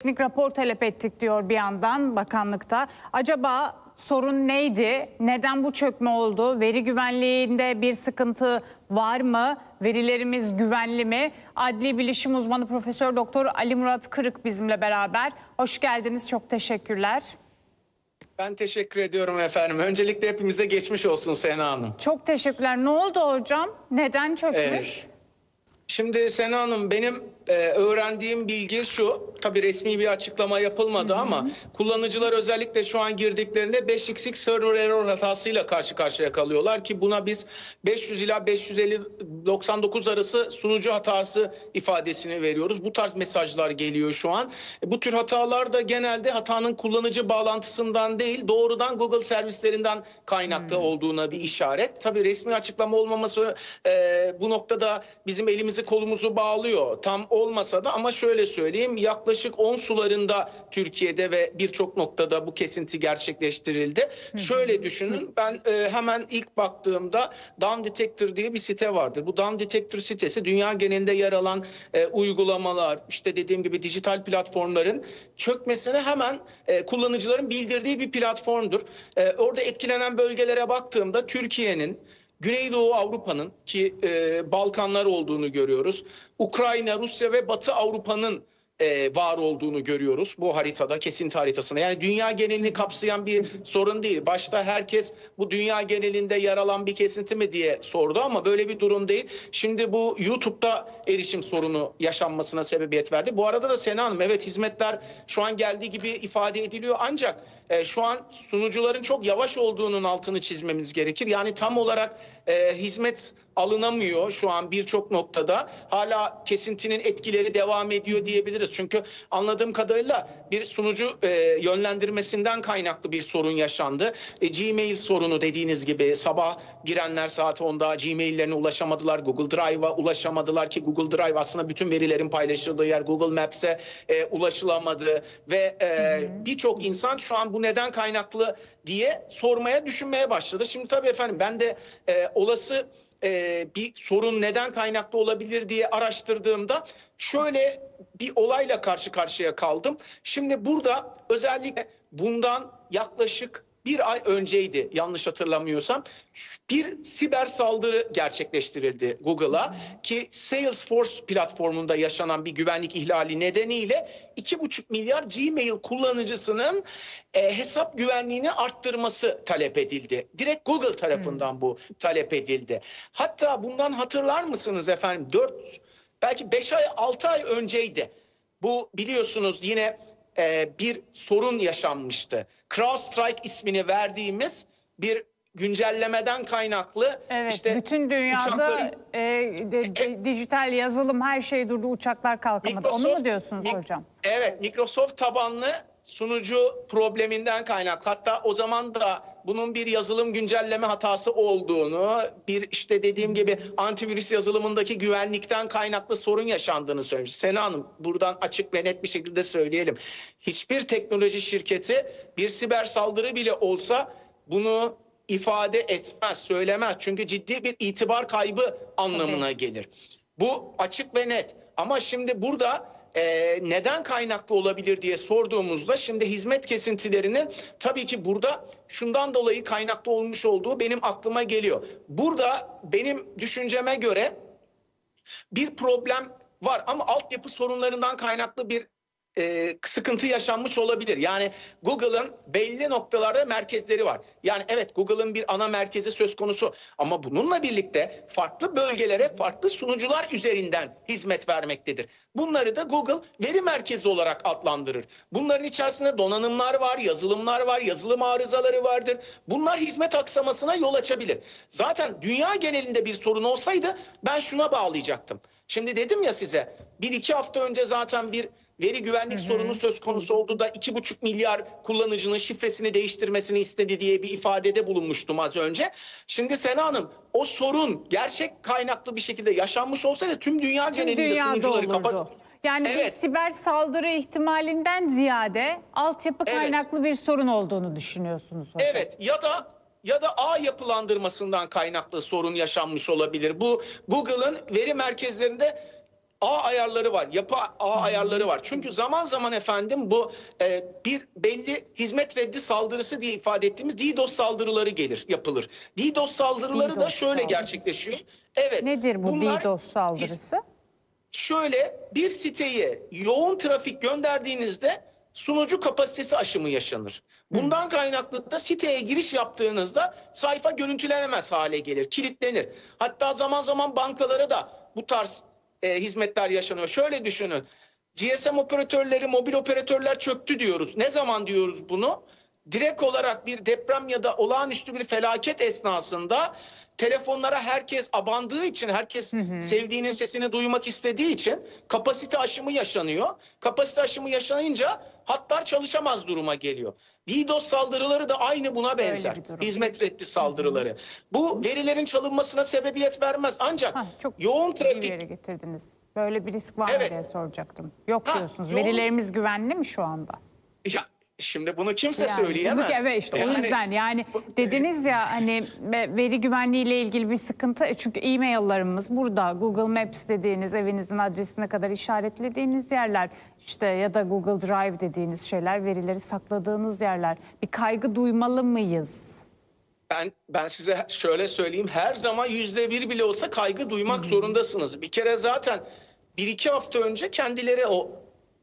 Teknik rapor talep ettik diyor bir yandan bakanlıkta. Acaba sorun neydi? Neden bu çökme oldu? Veri güvenliğinde bir sıkıntı var mı? Verilerimiz güvenli mi? Adli bilişim uzmanı Profesör Doktor Ali Murat Kırık bizimle beraber. Hoş geldiniz. Çok teşekkürler. Ben teşekkür ediyorum efendim. Öncelikle hepimize geçmiş olsun Sena Hanım. Çok teşekkürler. Ne oldu hocam? Neden çökmüş? Evet. Şimdi Sena Hanım benim e, öğrendiğim bilgi şu. Tabii resmi bir açıklama yapılmadı ama kullanıcılar özellikle şu an girdiklerinde 5xx server error hatasıyla karşı karşıya kalıyorlar ki buna biz 500 ila 550 arası sunucu hatası ifadesini veriyoruz. Bu tarz mesajlar geliyor şu an. E, Bu tür hatalar da genelde hatanın kullanıcı bağlantısından değil doğrudan Google servislerinden kaynaklı olduğuna bir işaret. Tabii resmi açıklama olmaması e, bu noktada bizim elimizi kolumuzu bağlıyor. Tam olmasa da ama şöyle söyleyeyim yaklaşık 10 sularında Türkiye'de ve birçok noktada bu kesinti gerçekleştirildi. Şöyle düşünün ben e, hemen ilk baktığımda Down Detector diye bir site vardır. Bu Down Detector sitesi dünya genelinde yer alan e, uygulamalar işte dediğim gibi dijital platformların çökmesini hemen e, kullanıcıların bildirdiği bir platformdur. E, orada etkilenen bölgelere baktığımda Türkiye'nin Güneydoğu Avrupa'nın ki e, Balkanlar olduğunu görüyoruz. Ukrayna, Rusya ve Batı Avrupa'nın e, var olduğunu görüyoruz bu haritada, kesinti haritasında. Yani dünya genelini kapsayan bir sorun değil. Başta herkes bu dünya genelinde yer alan bir kesinti mi diye sordu ama böyle bir durum değil. Şimdi bu YouTube'da erişim sorunu yaşanmasına sebebiyet verdi. Bu arada da Sena Hanım evet hizmetler şu an geldiği gibi ifade ediliyor ancak e, şu an sunucuların çok yavaş olduğunun altını çizmemiz gerekir. Yani tam olarak e, hizmet alınamıyor şu an birçok noktada. Hala kesintinin etkileri devam ediyor diyebiliriz. Çünkü anladığım kadarıyla bir sunucu e, yönlendirmesinden kaynaklı bir sorun yaşandı. E, Gmail sorunu dediğiniz gibi sabah girenler saat 10'da Gmail'lerine ulaşamadılar. Google Drive'a ulaşamadılar ki Google Drive aslında bütün verilerin paylaşıldığı yer. Google Maps'e e, ulaşılamadı ve e, birçok insan şu an bu neden kaynaklı diye sormaya, düşünmeye başladı. Şimdi tabii efendim ben de e, olası e, bir sorun neden kaynaklı olabilir diye araştırdığımda şöyle bir olayla karşı karşıya kaldım. Şimdi burada özellikle bundan yaklaşık bir ay önceydi yanlış hatırlamıyorsam bir siber saldırı gerçekleştirildi Google'a ki Salesforce platformunda yaşanan bir güvenlik ihlali nedeniyle 2,5 milyar Gmail kullanıcısının e, hesap güvenliğini arttırması talep edildi. Direkt Google tarafından bu talep edildi. Hatta bundan hatırlar mısınız efendim 4 belki 5 ay 6 ay önceydi. Bu biliyorsunuz yine e, bir sorun yaşanmıştı. CrowdStrike ismini verdiğimiz bir güncellemeden kaynaklı Evet, işte bütün dünyada uçakların- e, de- de- dijital yazılım her şey durdu, uçaklar kalkamadı. Onu mu Microsoft- diyorsunuz Mi- hocam? Evet, Microsoft tabanlı sunucu probleminden kaynak. Hatta o zaman da bunun bir yazılım güncelleme hatası olduğunu, bir işte dediğim gibi antivirüs yazılımındaki güvenlikten kaynaklı sorun yaşandığını söylemiş. Sena Hanım buradan açık ve net bir şekilde söyleyelim. Hiçbir teknoloji şirketi bir siber saldırı bile olsa bunu ifade etmez, söylemez. Çünkü ciddi bir itibar kaybı anlamına gelir. Bu açık ve net. Ama şimdi burada e, neden kaynaklı olabilir diye sorduğumuzda şimdi hizmet kesintilerinin tabii ki burada şundan dolayı kaynaklı olmuş olduğu benim aklıma geliyor. Burada benim düşünceme göre bir problem var ama altyapı sorunlarından kaynaklı bir e, sıkıntı yaşanmış olabilir. Yani Google'ın belli noktalarda merkezleri var. Yani evet Google'ın bir ana merkezi söz konusu ama bununla birlikte farklı bölgelere farklı sunucular üzerinden hizmet vermektedir. Bunları da Google veri merkezi olarak adlandırır. Bunların içerisinde donanımlar var, yazılımlar var, yazılım arızaları vardır. Bunlar hizmet aksamasına yol açabilir. Zaten dünya genelinde bir sorun olsaydı ben şuna bağlayacaktım. Şimdi dedim ya size bir iki hafta önce zaten bir veri güvenlik sorunu söz konusu oldu da iki buçuk milyar kullanıcının şifresini değiştirmesini istedi diye bir ifadede bulunmuştum az önce. Şimdi Sena Hanım o sorun gerçek kaynaklı bir şekilde yaşanmış olsaydı tüm dünya Tüm genelinde sunucuları olurdu. kapat. Yani bir Evet. siber saldırı ihtimalinden ziyade altyapı Evet. kaynaklı bir sorun olduğunu düşünüyorsunuz hocam. Evet ya da ya da ağ yapılandırmasından kaynaklı sorun yaşanmış olabilir. Bu Google'ın veri merkezlerinde A ayarları var, yapı A ayarları var. Çünkü zaman zaman efendim bu e, bir belli hizmet reddi saldırısı diye ifade ettiğimiz DDoS saldırıları gelir, yapılır. DDoS saldırıları da DDoS şöyle saldırısı. gerçekleşiyor. Evet. Nedir bu bunlar DDoS saldırısı? Şöyle bir siteye yoğun trafik gönderdiğinizde sunucu kapasitesi aşımı yaşanır. Bundan kaynaklı da siteye giriş yaptığınızda sayfa görüntülenemez hale gelir, kilitlenir. Hatta zaman zaman bankalara da bu tarz e, hizmetler yaşanıyor. Şöyle düşünün. GSM operatörleri, mobil operatörler çöktü diyoruz. Ne zaman diyoruz bunu? Direkt olarak bir deprem ya da olağanüstü bir felaket esnasında telefonlara herkes abandığı için, herkes sevdiğinin sesini duymak istediği için kapasite aşımı yaşanıyor. Kapasite aşımı yaşanınca hatlar çalışamaz duruma geliyor. DDoS saldırıları da aynı buna benzer. Hizmet reddi saldırıları. Bu verilerin çalınmasına sebebiyet vermez. Ancak Hah, çok yoğun trafik yere getirdiniz. Böyle bir risk var mı Evet. diye soracaktım. Yok Ha, diyorsunuz. yoğun- Verilerimiz güvenli mi şu anda? ya şimdi bunu kimse Yani, söyleyemez. bunu- Evet işte o Yani- yüzden yani dediniz ya hani ve- veri güvenliği ile ilgili bir sıkıntı. E Çünkü e-mail'larımız burada. Google Maps dediğiniz evinizin adresine kadar işaretlediğiniz yerler işte ya da Google Drive dediğiniz şeyler verileri sakladığınız yerler. Bir kaygı duymalı mıyız? Ben ben size şöyle söyleyeyim. Her zaman yüzde bir bile olsa kaygı duymak zorundasınız. Bir kere zaten bir iki hafta önce kendileri o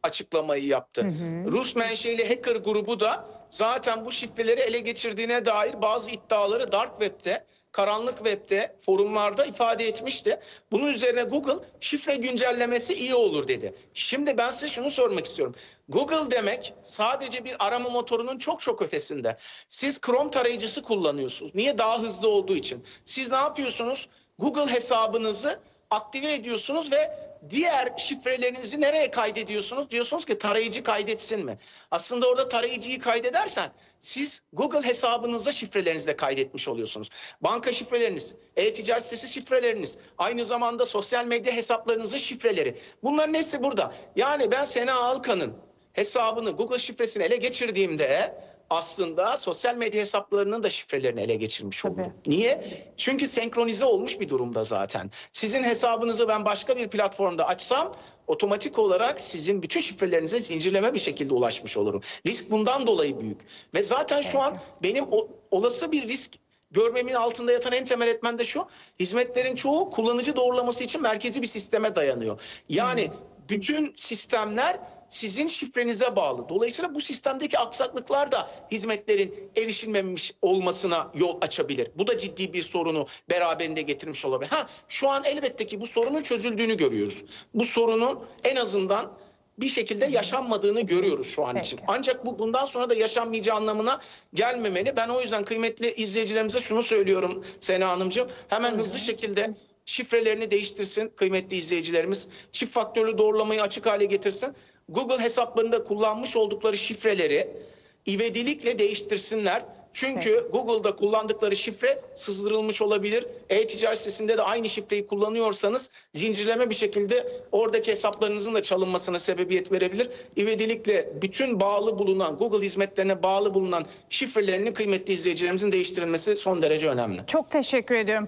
açıklamayı yaptı. Rus menşeli hacker grubu da zaten bu şifreleri ele geçirdiğine dair bazı iddiaları dark web'te, karanlık web'te, forumlarda ifade etmişti. Bunun üzerine Google şifre güncellemesi iyi olur dedi. Şimdi ben size şunu sormak istiyorum. Google demek sadece bir arama motorunun çok çok ötesinde. Siz Chrome tarayıcısı kullanıyorsunuz. Niye? Daha hızlı olduğu için. Siz ne yapıyorsunuz? Google hesabınızı aktive ediyorsunuz ve diğer şifrelerinizi nereye kaydediyorsunuz? Diyorsunuz ki tarayıcı kaydetsin mi? Aslında orada tarayıcıyı kaydedersen siz Google hesabınıza şifrelerinizi de kaydetmiş oluyorsunuz. Banka şifreleriniz, e-ticaret sitesi şifreleriniz, aynı zamanda sosyal medya hesaplarınızın şifreleri. Bunların hepsi burada. Yani ben Sena Alkan'ın hesabını, Google şifresini ele geçirdiğimde aslında sosyal medya hesaplarının da şifrelerini ele geçirmiş Tabii. oldum. Niye? Çünkü senkronize olmuş bir durumda zaten. Sizin hesabınızı ben başka bir platformda açsam otomatik olarak sizin bütün şifrelerinize zincirleme bir şekilde ulaşmış olurum. Risk bundan dolayı büyük. Ve zaten şu an benim olası bir risk görmemin altında yatan en temel etmen de şu. Hizmetlerin çoğu kullanıcı doğrulaması için merkezi bir sisteme dayanıyor. Yani bütün sistemler sizin şifrenize bağlı. Dolayısıyla bu sistemdeki aksaklıklar da hizmetlerin erişilmemiş olmasına yol açabilir. Bu da ciddi bir sorunu beraberinde getirmiş olabilir. Ha şu an elbette ki bu sorunun çözüldüğünü görüyoruz. Bu sorunun en azından bir şekilde yaşanmadığını görüyoruz şu an Peki. için. Ancak bu bundan sonra da yaşanmayacağı anlamına gelmemeli. Ben o yüzden kıymetli izleyicilerimize şunu söylüyorum Sena Hanımcığım. Hemen hızlı şekilde şifrelerini değiştirsin kıymetli izleyicilerimiz. Çift faktörlü doğrulamayı açık hale getirsin. Google hesaplarında kullanmış oldukları şifreleri ivedilikle değiştirsinler. Çünkü Google'da kullandıkları şifre sızdırılmış olabilir. E-ticaret sitesinde de aynı şifreyi kullanıyorsanız zincirleme bir şekilde oradaki hesaplarınızın da çalınmasına sebebiyet verebilir. İvedilikle bütün bağlı bulunan Google hizmetlerine bağlı bulunan şifrelerini kıymetli izleyicilerimizin değiştirilmesi son derece önemli. Çok teşekkür ediyorum.